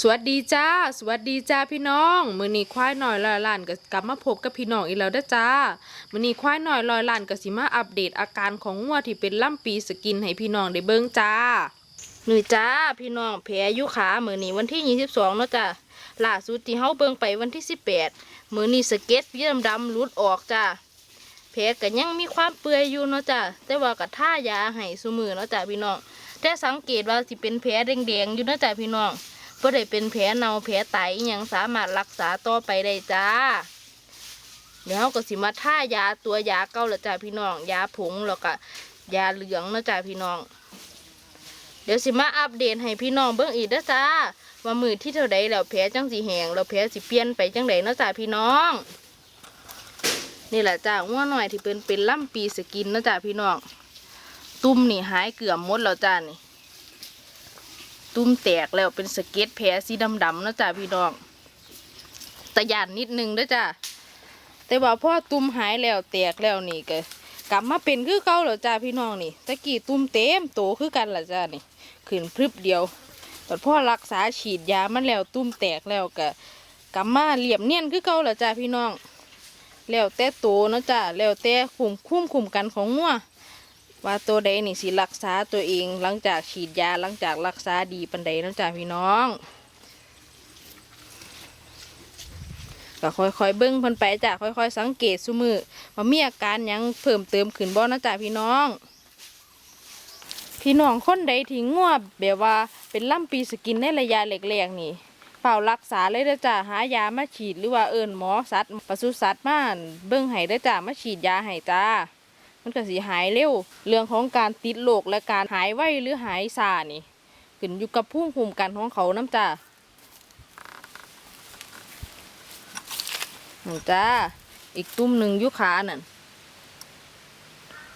สวัสดีจ้า สวัสดีจ้าพี่น้อง มือนี้ควายหน่อยลอยลานก็กลับมาพบกับพี่น้องอีกแล้วด้จ้า มือนี้ควายหน่อยลอยลานก็สิมาอัปเดตอาการของงัวที่เป็นล่ำปีสกินให้พี่น้องได้เบิ่งจ้าหนี่จ้าพี่น้องแผลอยู่ขามือนี้วันที่ 22เนาะจ้าล่าสุดที่เฮาเบิ่งไปวันที่ 18 มือนี้สะเก็ดเยื่อดำๆหลุดออกจ้าแผลก็ยังมีความเปื่อยอยู่เนาะจ้ะแต่ว่าก็ท่ายาให้ซุมือเนาะจ้ะพี่น้องแต่สังเกตว่าสิเป็นแผลแดงๆอยู่เนาะจ้ะพี่น้อง บ่ได้เป็นแผลเน่าแผลไตยังสามารถรักษาต่อไปได้จ้า เดี๋ยวเราก็สิมาท่ายาตัวยาเก่าละจ้ะพี่น้อง ยาผงแล้วก็ยาเหลืองนะจ้ะพี่น้อง เดี๋ยวสิมาอัปเดตให้พี่น้องเบิ่งอีกเด้อจ้าว่ามือที่เท่าใดแล้วแผลจังสิแหงแล้วแผลสิเปลี่ยนไปจังใดเนะจ้ะพี่น้องนี่แหละจ้างัวหน่อยที่เป็นเป็นล่ำปีสกินนะจ้าพี่น้อง ตุ้มนี่หายเกือบหมดแล้วจ้านี่ ตุ้มแตกแล้วเป็นสะเก็ดแผลสีดำๆเนะจ้าพี่น้องตะยานนิดนึงเด้อจ้าแต่ว่าพ่อตุ้มหายแล้วแตกแล้วนี่ก็กลับมาเป็นคือเก่าแล้วจ้าพี่น้องนี่ตะกี้ตุ้มเต็มโตคือกันละจ้านี่ขึ้นพรึบเดียวแต่พ่อรักษาฉีดยามันแล้วตุ้มแตกแล้วก็กลับมาเหลี่ยมเนียนคือเก่าแล้วจ้าพี่น้องแล้วแต่โตเนาะจ้ะแล้วแต่คุมคุ้มคุมกันของงัว ว่าตัวใดนี่สิรักษาตัวเองหลังจากฉีดยาหลังจากรักษาดีปันใดเนาะจ้ะพี่น้องก็ค่อยๆเบิ้งเพิ่นไปจ้ะค่อยๆสังเกตซุมือว่ามีอาการยังเพิ่มเติมขึ้นบ่นะจ้ะพี่น้อง พี่น้องคนใดที่งัวแบบว่าเป็นล่ำปีสกินในระยะแรกๆนี่เฝ้ารักษาเลยเด้อจ้าหายามาฉีดหรือว่าเอิญหมอสัตว์ปศุสัตว์มาเบิ่งให้เด้จ้ามาฉีดยาให้จ้า มันก็สิหายเร็ว เรื่องของการติดโรคและการหายไวหรือหายซานี่ขึ้นอยู่กับภูมิคุ้มกันของเขาน้ำจ้านั่นจ้า อีกตุ้มหนึ่งยุขานั่น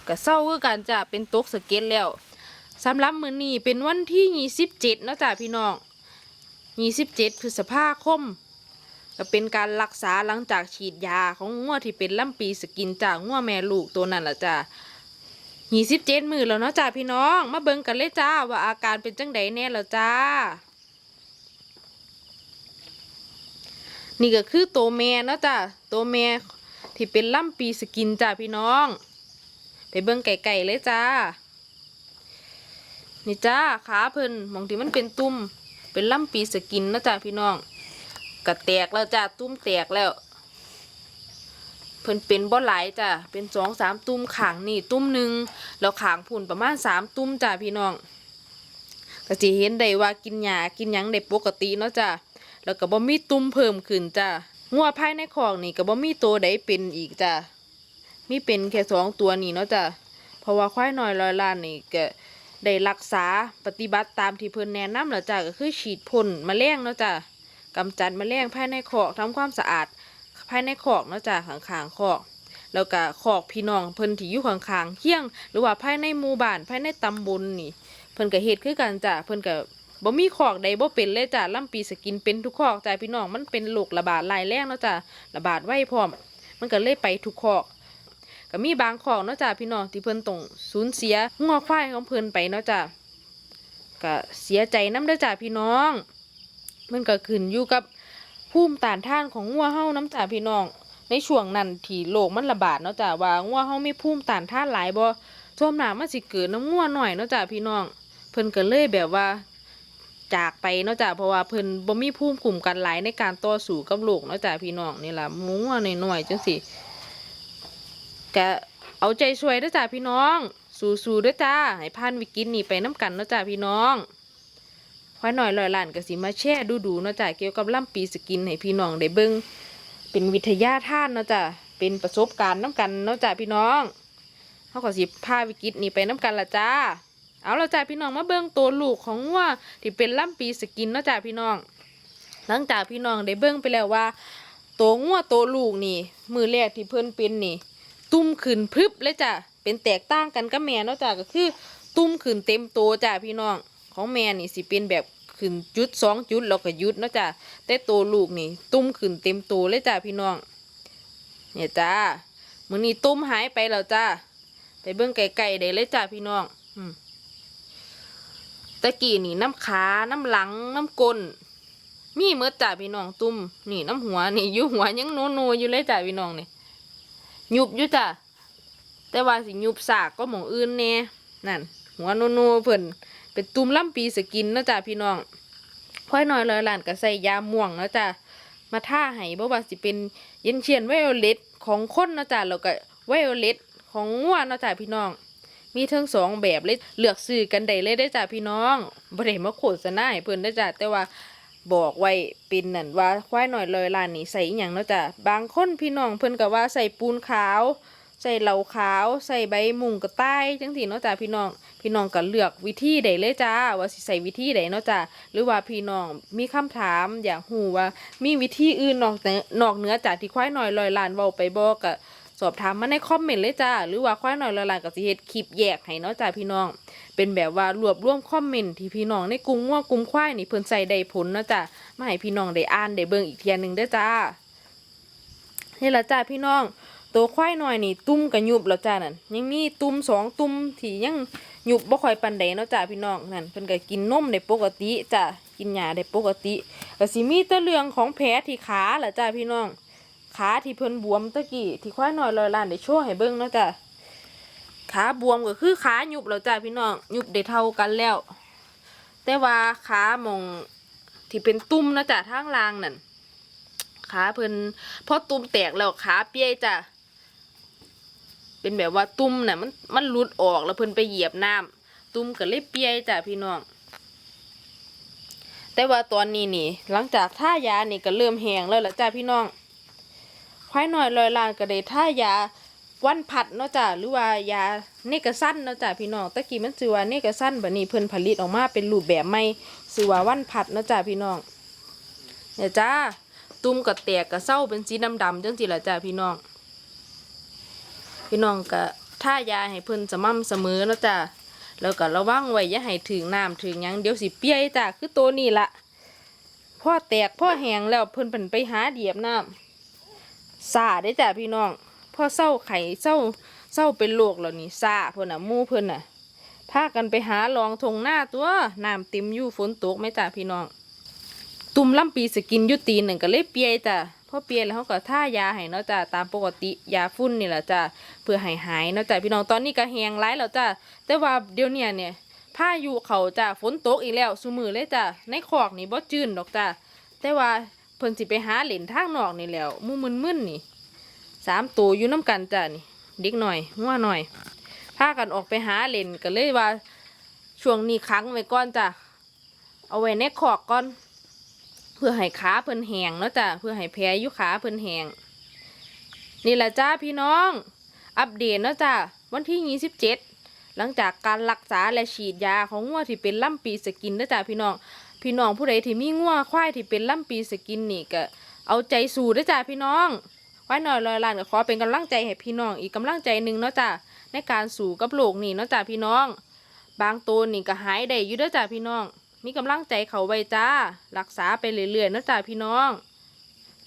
ก็เศร้าคือกันจ้าเป็นตกสเก็ดแล้วสำหรับมือนี้เป็นวันที่ยี่สิบเจ็ดเนาะจ้าพี่น้อง27พฤษภาคม ก็เป็นการรักษาหลังจากฉีดยาของงัวที่เป็นล่ำปีสกินจากงัวแม่ลูกตัวนั้นละจ้ะ27มือแล้วเนาะจ้าพี่น้อง มาเบิ่งกันเลยจ้าว่าอาการเป็นจังใดแน่แล้วจ้า นี่ก็คือตัวแม่เนาะจ้าตัวแม่ที่เป็นล่ำปีสกินจ้าพี่น้อง ไปเบิ่งไก่ๆเลยจ้า นี่จ้าขาเพิ่นมองที่มันเป็นตุ่มเป็นล่ำปีสกินนะจ๊ะพี่น้อง กระแตกแล้วจ้ะตุ้มแตกแล้วเพิ่นเป็นบ่หลายจ้ะเป็นสองสามตุ้มขางนี่ตุ้มหนึ่งแล้วขางพุ่นประมาณสามตุ้มจ้ะพี่น้องก็สิเห็นได้ว่ากินหญ้ากินหยังได้ปกติเนาะจ้ะแล้วก็บ่มีตุ้มเพิ่มขึ้นจ้ะงัวภายในคอกนี่ก็บ่มีตัวใดเป็นอีกจ้ะมีเป็นแค่สองตัวนี่เนาะจ้ะเพราะว่าควายน้อยร้อยล้านนี่ก็ได้รักษาปฏิบัติตามที่เพิ่นแนะนำแล้วจ้ะก็คือฉีดพ่นมแมลงเนาะจ้ะ กำจัดแมลงภายในคอกทำความสะอาดภายในคอกเนาะจ้ะข้างๆคอก แล้วก็คอกพี่น้องเพิ่นที่อยู่ข้างๆเคียง หรือว่าภายในหมู่บ้านภายในตำบลนี่ เพิ่นก็เฮ็ดคือกันจ้ะเพิ่นก็บ่มีคอกใดบ่เป็นเลยจ้ะลำปีสกินเป็นทุกคอกจ้ะพี่น้องมันเป็นโรคระบาดหลายแรงเนาะจ้ะระบาดไวพร้อม มันก็เลยไปทุกคอกก็มีบางคอกเนาะจ้ะพี่น้องที่เพิ่นต้องสูญเสียงัวควายของเพิ่นไปเนาะจ้ะก็เสียใจน้ำเด้อจ้าพี่น้อง มันก็ขึ้นอยู่กับภูมิต้านทานของงัวเฮาน้ำจ้าพี่น้อง ในช่วงนั้นที่โรคมันระบาดเนาะจ้าว่างัวเฮามีภูมิต้านทานหลายบ่ช่วงหน้ามันสิเกิดน้ำงัวหน่อยเนาะจ้าพี่น้อง เพิ่นก็เลยแบบว่า จากไปเนาะจ้าเพราะว่าเพิ่นบ่มีภูมิคุ้มกันหลายในการต่อสู้กับโรคเนาะจ้าพี่น้องนี่ล่ะหมูงัวน้อยๆจังซี่ก็เอาใจช่วยเด้อจ้าพี่น้อง สู้ๆเด้อจ้าให้ผ่านวิกฤตนี้ไปน้ำกันเนาะจ้าพี่น้อง ควายหน่อยลอยล้านก็สิมาแช่ดูดูเนาะจ้าเกี่ยวกับล่ำปีสกินให้พี่น้องได้เบิ่งเป็นวิทยาทานเนาะจ้าเป็นประสบการณ์น้ำกันเนาะจ้าพี่น้องเขาก็สิพาวิกฤตนี้ไปน้ำกันละจ้าเอาละจ้าพี่น้องมาเบิ่งตัวลูกของวัวที่เป็นล่ำปีสกินเนาะจ้าพี่น้อง หลังจากพี่น้องได้เบิ่งไปแล้วว่าตัวงัวตัวลูกนี่ มือแรกที่เพิ่นเป็นนี่ ตุ้มขึ้นพึบเลยจ้ะเป็นแตกต่างกันกับแม่เนาะจ้ะก็คือ ตุ้มขึ้นเต็มโตจ้ะพี่น้อง ของแม่นี่สิเป็นแบบขึ้นจุดสองจุดแล้วก็ยุดเนาะจ้ะแต่โตลูกนี่ ตุ้มขึ้นเต็มโตเลยจ้ะพี่น้อง เนี่ยจ้ามือนี้ตุ้มหายไปแล้วจ้าไปเบิ่งไก่ๆได้เลยจ้ะพี่น้อง อืมตะกี้นี่น้ำขาน้ำหลัง น้ำก้นมีเมื่อจ่าพี่น้องตุ่มนี่น้ำหัวนี่อยู่หัวยังโนโนอยู่เลยจ่าพี่น้องนี่ยุบอยู่จ้ะแต่ว่าสิยุบสากก็หมองอื่นแน่นั่น หัวโนโนเพิ่น เป็นตุ่มล่ำปีสกินนะจ้ะพี่น้องค่อยน้อยลอยล้านก็ใส่ยาม่วงนะจ้ะมาท่าให้บ่ว่าสิเป็นเย็นเชียนไวโอเลตของคนนะจ้ะแล้วก็ไวโอเลตของงัวนะจ้ะพี่น้อง มีทั้งสองแบบเลยเลือกซื้อกันได้เลยได้จ้ะพี่น้องบ่ได้มาโฆษณาให้เพิ่นได้จ้ะแต่ว่าบอกไว้เป็นนั่นว่าควายหน่อยลอยล้านนี่ใส่อหยังเนาะจ้ะบางคนพี่น้องเพิ่นก็ว่าใส่ปูนขาว ใส่เหลาขาว ใส่ใบมุงกระต่ายจังซี่เนาะจ้ะพี่น้อง พี่น้องก็เลือกวิธีใดเลยจ้า ว่าสิใส่วิธีใดเนาะจ้ะหรือว่าพี่น้องมีคำถามอยากฮู้ว่า มีวิธีอื่นนอกนอกเหนือจากที่ควายหน่อยลอยล้านเว้าไปบ่ก็สอบถามมาในคอมเมนต์เลยจ้า หรือว่าควายหน่อยลอยล้านก็สิเฮ็ดคลิปแยกให้เนาะจ้าพี่น้อง เป็นแบบว่ารวบรวมคอมเมนต์ที่พี่น้องในกลุ่มว่ากลุ่มควายนี่เพิ่นใส่ได้ผลเนาะจ้ะมาให้พี่น้องได้อ่านได้เบิ่งอีกเทียหนึงเด้อจ้านี่ละจ้าพี่น้อง ตัวควายน้อยนี่ตุ้มกับยุบแล้วจ้านั่นยังมีตุ้มสองตุ้มที่ยังยุบบ่ค่อยปานใดเนาะจ้าพี่น้องนั่นเพิ่นก็กินนมได้ปกติจ้ากินหญ้าได้ปกติก็สิมีแต่เรื่องของแผลที่ขาแหละจ้าพี่น้องขาที่เพิ่นบวมตะกี้ที่ควายน้อยลอยล้านได้โชว์ให้เบิ่งเนาะจ้าขาบวมก็คือขายุบแล้วจ้าพี่น้องยุบได้เท่ากันแล้ว แต่ว่าขาหมองที่เป็นตุ้มเนาะจ้าทางล่างนั่นขาเพิ่นพอตุ้มแตกแล้วขาเปียจ้า เป็นแบบว่าตุ่มน่ะมันมันหลุดออกแล้วเพิ่นไปเหยียบน้ำตุ่มก็เลยเปียจ้ะพี่น้อง แต่ว่าตอนนี้นี่ หลังจากท่ายานี่ก็เริ่มแห้งแล้วล่ะจ้ะพี่น้องควายน้อยลอยลานก็ได้ท่ายาวันผัดเนาะจ้ะหรือว่ายาเนกสั้นเนาะจ้ะพี่น้องตะกี้มันชื่อว่าเนกสั้นบัดนี้เพิ่นผลิตออกมาเป็นรูปแบบใหม่ชื่อว่าวันผัดเนาะจ้ะพี่น้องเนี่ยจ้าตุ่มก็แตกก็เศร้าเป็นสีดำๆจังซี่ล่ะจ้ะพี่น้อง พี่น้องก็ท่ายาให้เพิ่นสม่ำเสมอนะจ้ะแล้วก็ระวังไว้อย่าให้ถึงน้ำถึงยังเดี๋ยวสิเปียจ้ะคือตัวนี้ละพ่อแตกพ่อแหงแล้วเพิ่นเพิ่นไปหาเดียบน้ำซาได้จ้ะพี่น้องพ่อเศร้าไข่เศร้าเศร้าเป็นโรคแล้วนี่ซาเพิ่นน่ะมู่เพิ่นน่ะพากันไปหาลองทงหน้าตัวน้ำเต็มอยู่ฝนตกไหมจ้ะพี่น้อง ตุ่มลำปีสกินยุตีนหนึ่งก็เลยเปียจ้ะ พอเปลี่ยนแล้วเขาก็ท่ายาให้เนาะจ้ะตามปกติยาฟุ้นนี่แหละจ้ะเพื่อให้หายเนาะจ้ะพี่น้องตอนนี้ก็แหงร้ายแล้วจ้ะแต่ว่าเดี๋ยวเนี้เนี่ยพายุเขาจ้ะฝนตกอีกแล้วสุมือเลยจ้ะในคอกนี่บ่จืนดอกจ้ะแต่ว่าเพิ่นสิไปหาเหรนทางนอกนี่แล้วมู่มึนๆนี่สามตัวอยู่น้ำกันจ้ะนี่เด็กหน่อยหัวหน่อยพากันออกไปหาเหรนก็เลยว่าช่วงนี้ค้างไว้ก่อนจ้ะเอาไว้ในคอกก่อน พื่อให้ขาเพิ่นแหงเนาะจ้ะเพื่อให้แผลอยู่ขาเพิ่นแหงนี่แหละจ้าพี่น้อง อัปเดตเนาะจ้ะวันที่ 27 หลังจากการรักษาและฉีดยาของงัวที่เป็นล่ำปีสกินเนาะจ้ะพี่น้อง พี่น้องผู้ใดที่มีงัวควายที่เป็นล่ำปีสกินนี่ก็เอาใจสู้เด้อจ้ะพี่น้องควายน้อยลอยลานก็ขอเป็นกำลังใจให้พี่น้องอีกกำลังใจหนึ่งเนาะจ้ะในการสู้กับโรคนี่เนาะจ้ะพี่น้อง บางตัวนี่ก็หายได้อยู่เด้อจ้ะพี่น้อง มีกำลังใจเขาไว้จ้า รักษาไปเรื่อยๆนะจ้าพี่น้อง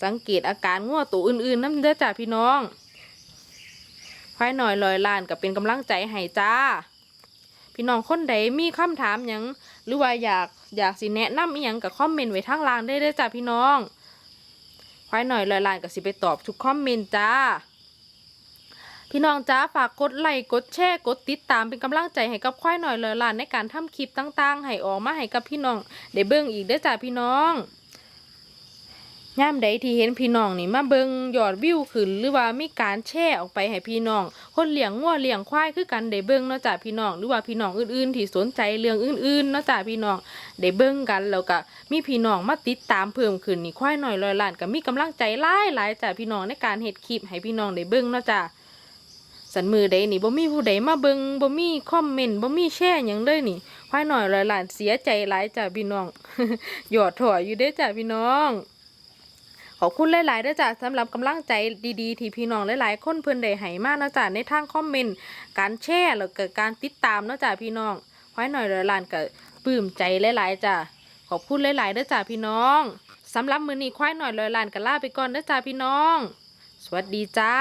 สังเกตอาการงัวตัวอื่นๆนั่นเด้อจ้าพี่น้องควายหน่อยลอยล้านก็เป็นกำลังใจให้จ้า พี่น้องคนใดมีคำถามยังหรือว่าอยากอยากสิแนะนำอีหยังกับคอมเมนต์ไว้ทางล่างได้เด้อจ้าพี่น้องควายหน่อยลอยล้านก็สิไปตอบทุกคอมเมนต์จ้า พี่น้องจ้าฝากกดไลค์กดแชร์กดติดตามเป็นกำลังใจให้กับควายหน่อยเลยล่ะในการทำคลิปต่างๆ ให้ออกมาให้กับพี่น้องได้เบิ่งอีกเด้อจ้าพี่น้องย่ามใดที่เห็นพี่น้องนี่มาเบิ่งยอดวิวขึ้นหรือว่ามีการแชร์ออกไปให้พี่น้อง คนเลี้ยงงัวเลี้ยงควายคือกันได้เบิ่งเนาะจ้าพี่น้องหรือว่าพี่น้องอื่นๆ ที่สนใจเรื่องอื่นๆเนาะจ้าพี่น้องได้เบิ่งกันแล้วก็มีพี่น้องมาติดตามเพิ่มขึ้นนี่ควายหน่อยลอยล้านก็มีกำลังใจหลายหลายๆจ้าพี่น้องในการเฮ็ดคลิปให้พี่น้องได้เบิ่งเนาะจ้า สันมือใดนี่บ่มีผู้ใดมาเบิงบ่มีคอมเมนต์บ่มีแชร์หยังเลยนี่ควายหน่อยหลายหลานเสียใจหลายจ้ะพี่น้องหยอดถอยอยู่เด้จ้ะพี่น้องขอบคุณหลายๆเด้จ้ะสำหรับกำลังใจดีๆ ที่พี่น้องหลายๆคนเพิ่นได้ให้มาเนะจ้ะในทางคอมเมนต์การแชร์แล้วก็การติดตามนะจ้ะพี่น้องควายหน่อยหลายหลานก็ปลื้มใจหลายๆจ้ะขอบคุณหลายๆเด้จ้ะพี่น้องสำหรับมื้อนี้ควายหน่อยลายหลานก็ลาไปก่อนเด้จ้ะพี่น้อง สวัสดีจ้า